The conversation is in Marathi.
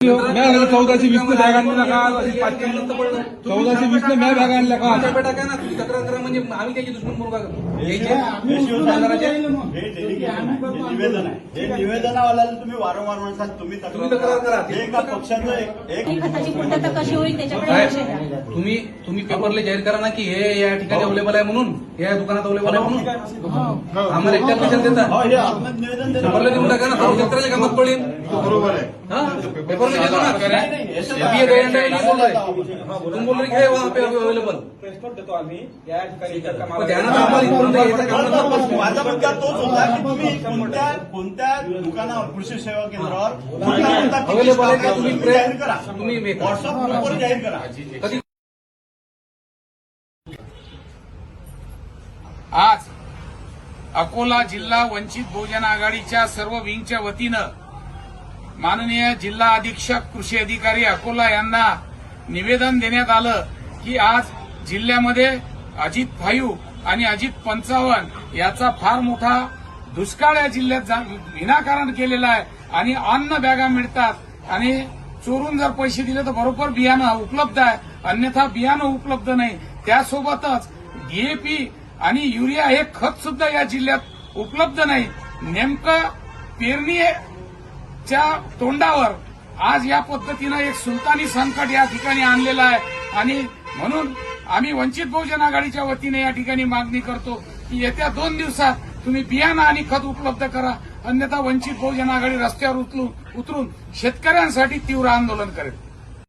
चौदाशे वीस बॅग आणली का चौदाशे वीस मॅ बॅग आणल्या का बेटा काय ना तक्रार करा म्हणजे आम्ही त्याची दुश्मन म्हणून हे आहे. हे निवेदन आहे. हे तुम्ही वारंवार म्हणतात तुम्ही तुम्ही तक्रार करा. हे एका पक्षाचं एक एक आणि खताची पूर्तता कशी होईल त्याच्याकडे काय? लक्ष द्या. तुम्ही तुम्ही पेपरला जाहीर करा ना की हे या ठिकाणी अवेलेबल आहे म्हणून. या दुकानात अवेलेबल आहे म्हणून. आम्हाला एकट्या पैशाला हो देता हे निवेदन. पेपरला देऊन टाका ना. तर शेतकऱ्याच्या कामात पडेल. बरोबर आहे. हा? पेपरला देतो ना. नाही, नाही, याचं ये भी दे अंडा नहीं बोल रहे तुम बोल. रहे कि है वहाँ पे अवेलेबल. प्रेसनोट देतो आम्ही. या ठिकाणी मला- ध्यानात आम्हाला इथपर्यंत यायचं काम माझा मुद्दा तोच होता की तुम्ही कोणत्या कोणत्या दुकानावर कृषी सेवा केंद्रावर कोणत्या कोणत्या किती Available आहे stock का? आहे तुम्ही जाहीर करा. व्हॉट्सअप ग्रुपवर जाहीर करा कधी आज अकोला जिल्हा वंचित बहुजन आघाडीच्या सर्व विंगच्या वतीनं माननीय जिल्हा अधीक्षक कृषी अधिकारी अकोला यांना निवेदन देण्यात आलं की आज जिल्ह्यामध्ये अजित फाईव्ह आणि अजित पंचावन्न याचा फार मोठा दुष्काळ या जिल्ह्यात जा- विनाकारण केलेलं आहे आणि अन्न बॅगा मिळतात. आणि चोरून जर पैसे दिले तर बरोबर बियाणं उपलब्ध आहे. अन्यथा बियाणं उपलब्ध नाही. त्यासोबतच डीएपी आणि युरिया हे खत सुद्धा या जिल्ह्यात उपलब्ध नाही नेमकं पेरणीच्या तोंडावर आज या पद्धतीनं एक सुलतानी संकट या ठिकाणी आणलेलं आहे. आणि म्हणून आम्ही वंचित बहुजन आघाडीच्या वतीने या ठिकाणी मागणी करतो की येत्या दोन दिवसात तुम्ही बियाणं आणि खत उपलब्ध करा. अन्यथा वंचित बहुजन आघाडी रस्त्यावर उतरून उतरून शेतकऱ्यांसाठी तीव्र आंदोलन करेल.